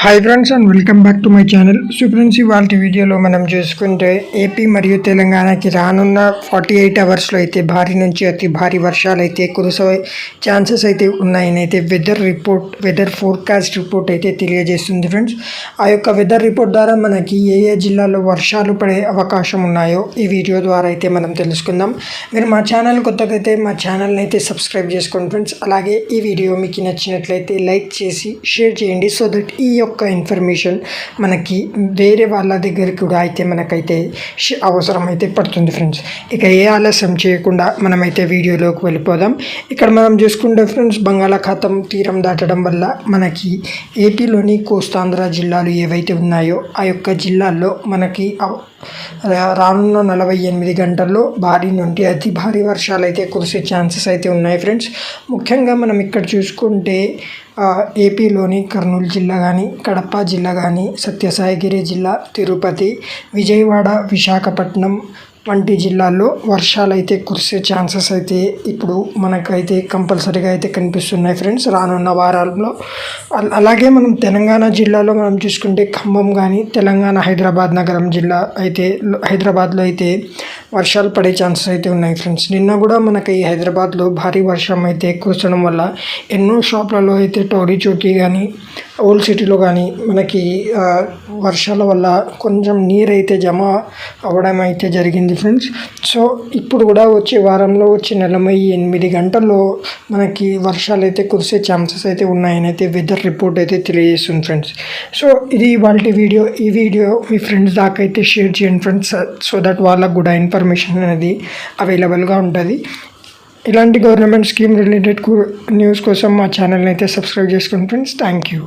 Hi friends and welcome back to my channel so friends ఇవాళ వీడియోలో మనం చూసుకుంటే ఏపీ మరియు తెలంగాణకి రానున్న ఫార్టీ ఎయిట్ అవర్స్లో అయితే భారీ నుంచి అతి భారీ వర్షాలు అయితే కురిసే ఛాన్సెస్ అయితే ఉన్నాయని అయితే weather report weather forecast report అయితే తెలియజేస్తుంది ఫ్రెండ్స్ ఆ యొక్క వెదర్ రిపోర్ట్ ద్వారా మనకి ఏ ఏ జిల్లాలో వర్షాలు పడే అవకాశం ఉన్నాయో ఈ వీడియో ద్వారా అయితే మనం తెలుసుకుందాం. మీరు మా ఛానల్ కొత్తగా అయితే మా ఛానల్ని అయితే సబ్స్క్రైబ్ చేసుకోండి ఫ్రెండ్స్ అలాగే ఈ వీడియో మీకు నచ్చినట్లయితే లైక్ చేసి షేర్ చేయండి. సో దట్ ఈ యొక్క ఒక్క ఇన్ఫర్మేషన్ మనకి వేరే వాళ్ళ దగ్గరికి కూడా అయితే మనకైతే అవసరమైతే అవసరం అయితే పడుతుంది ఫ్రెండ్స్ ఇక ఏ ఆలస్యం చేయకుండా మనమైతే వీడియోలోకి వెళ్ళిపోదాం. ఇక్కడ మనం చూసుకుంటే ఫ్రెండ్స్ బంగాళాఖాతం తీరం దాటడం వల్ల మనకి ఏపీలోని కోస్తాంధ్ర జిల్లాలు ఏవైతే ఉన్నాయో ఆ యొక్క జిల్లాల్లో మనకి రానున్న నలభై ఎనిమిది గంటల్లో భారీ నుండి అతి భారీ వర్షాలు అయితే కురిసే ఛాన్సెస్ అయితే ఉన్నాయి ఫ్రెండ్స్ ముఖ్యంగా మనం ఇక్కడ చూసుకుంటే ఏపీలోని కర్నూలు జిల్లా కానీ కడప జిల్లా కానీ సత్యసాయిగిరి జిల్లా తిరుపతి విజయవాడ విశాఖపట్నం వంటి జిల్లాల్లో వర్షాలు అయితే కురిసే ఛాన్సెస్ అయితే ఇప్పుడు మనకైతే కంపల్సరీగా అయితే కనిపిస్తున్నాయి ఫ్రెండ్స్. రానున్న వారాల్లో అలాగే మనం తెలంగాణ జిల్లాలో మనం చూసుకుంటే ఖమ్మం కానీ తెలంగాణ హైదరాబాద్ నగరం జిల్లా అయితే హైదరాబాద్లో అయితే వర్షాలు పడే ఛాన్సెస్ అయితే ఉన్నాయి ఫ్రెండ్స్. నిన్న కూడా మనకి హైదరాబాద్లో భారీ వర్షం అయితే కురచడం వల్ల ఎన్నో షాప్లలో అయితే టోరీ చౌకీ కానీ ఓల్డ్ సిటీలో కానీ మనకి వర్షాల వల్ల కొంచెం నీరు అయితే జమ అవ్వడం అయితే జరిగింది ఫ్రెండ్స్. సో ఇప్పుడు కూడా వచ్చే వారంలో వచ్చే నలభై ఎనిమిది గంటల్లో మనకి వర్షాలు అయితే కురిసే ఛాన్సెస్ అయితే ఉన్నాయని అయితే వెదర్ రిపోర్ట్ అయితే తెలియజేస్తుంది ఫ్రెండ్స్. సో ఇది ఇవాళ వీడియో. ఈ వీడియో మీ ఫ్రెండ్స్ దాకా అయితే షేర్ చేయండి ఫ్రెండ్స్ సో దట్ వాళ్ళకు కూడా ఇన్ఫర్మేషన్ అనేది అవైలబుల్గా ఉంటుంది. ఇలాంటి గవర్నమెంట్ స్కీమ్ రిలేటెడ్ న్యూస్ కోసం మా ఛానల్ని అయితే సబ్స్క్రైబ్ చేసుకోండి ఫ్రెండ్స్. Thank you.